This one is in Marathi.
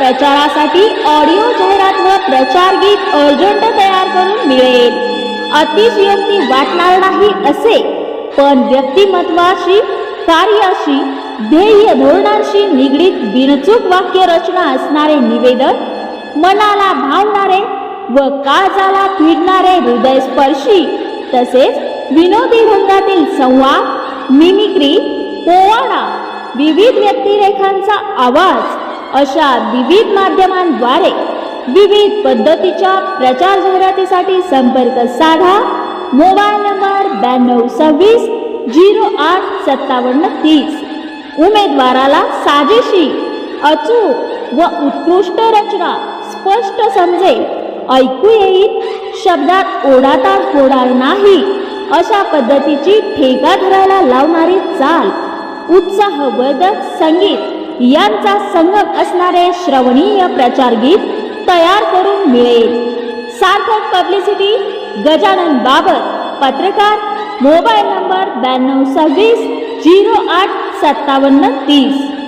प्रचारासाठी ऑडिओ जाहिरात व प्रचार गीत अर्जंट तयार करून मिळेल. अतिशयोक्ती वाटणार नाही असे पण व्यक्तिमत्वाशी कार्याशी ध्येय धोरणांशी निगडीत बिनचूक वाक्य रचना असणारे निवेदन मनाला भावणारे व काळजाला भिडणारे हृदयस्पर्शी तसेच विनोदी रंगातील संवाद मिमिक्री पोवाडा विविध व्यक्तिरेखांचा आवाज अशा विविध माध्यमांद्वारे विविध पद्धतीच्या प्रचार जाहिरातीसाठी संपर्क साधा. मोबाईल नंबर ब्याण्णव सव्वीस झिरो आठ सत्तावन्न तीस. उमेदवाराला साजेशी अचूक व उत्कृष्ट रचना स्पष्ट समजेल ऐकू येईल शब्दात ओढाता होणार नाही अशा पद्धतीची ठेका धरायला लावणारी चाल उत्साहवर्धक संगीत यांचा संगम असणारे श्रवणीय प्रचार गीत तयार करून मिळेल. सार्थक पब्लिसिटी गजानन बाबर पत्रकार मोबाईल नंबर ब्याण्णव सव्वीस झिरो आठ सत्तावन्न तीस.